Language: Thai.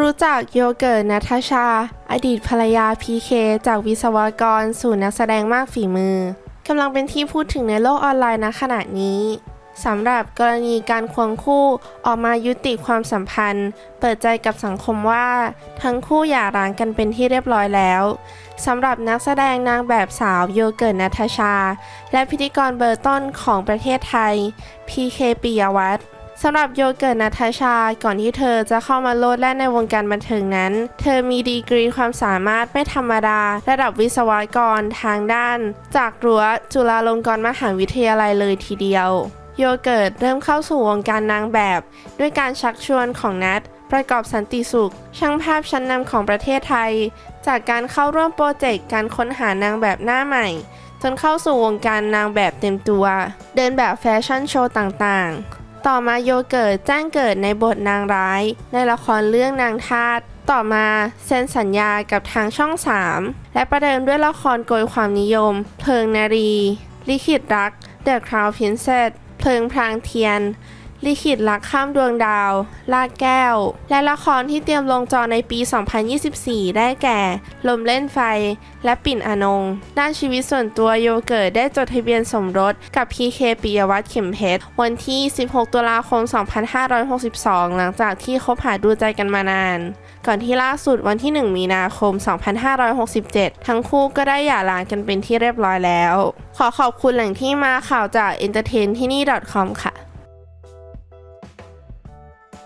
รู้จักโยเกิร์ตนาทชา อดีตภรรยาพีเคจากวิศวกรสู่นักแสดงมากฝีมือกำลังเป็นที่พูดถึงในโลกออนไลน์ณขณะนี้สำหรับกรณีการควงคู่ออกมายุติความสัมพันธ์ เปิดใจกับสังคมว่า ทั้งคู่หย่าร้างกันเป็นที่เรียบร้อยแล้วสำหรับนักแสดงนางแบบสาวโยเกิร์ตนาทชา และพิธีกรเบอร์ต้นของประเทศไทย พีเคปิยวัฒน์ สำหรับโยเกิร์ตนาทาชา ก่อนที่เธอจะเข้ามาโลดแล่นในวงการบันเทิงนั้น เธอมีดีกรีความสามารถไม่ธรรมดา ระดับวิศวกรทางด้าน จากรั้วจุฬาลงกรณ์มหาวิทยาลัยเลยทีเดียว โยเกิร์ตเริ่มเข้าสู่วงการนางแบบ ด้วยการชักชวนของนัทประกอบสันติสุข ช่างภาพชั้นนำของประเทศไทย จากการเข้าร่วมโปรเจกต์การค้นหานางแบบหน้าใหม่ จนเข้าสู่วงการนางแบบเต็มตัว เดินแบบแฟชั่นโชว์ต่างๆ ต่อมาโยเกิร์ตแจ้งเกิดในบทนางร้าย ในละครเรื่องนางทาสต่อมาเซ็นสัญญากับทางช่อง 3 และประเดิมด้วยละครโกยความนิยม เพลิงนารี ลิขิตรัก The Crown Princess เพลิงพรางเทียน ลิขิตรักข้ามดวงดาว ลากแก้ว และละครที่เตรียมลงจอในปี 2024 ได้แก่ ลมเล่นไฟ และปิ่นอนง ด้านชีวิตส่วนตัวโยเกิร์ตได้จดทะเบียนสมรสกับพีเคปิยวัฒน์เข็มเพชรวันที่ 16 ตุลาคม 2562 หลังจากที่คบหาดูใจกันมานาน ก่อนที่ล่าสุดวันที่ 1 มีนาคม 2567 ทั้งคู่ก็ได้หย่าร้างกันเป็นที่เรียบร้อยแล้ว ขอขอบคุณแหล่งที่มาข่าวจาก entertain ที่นี่ .com ค่ะ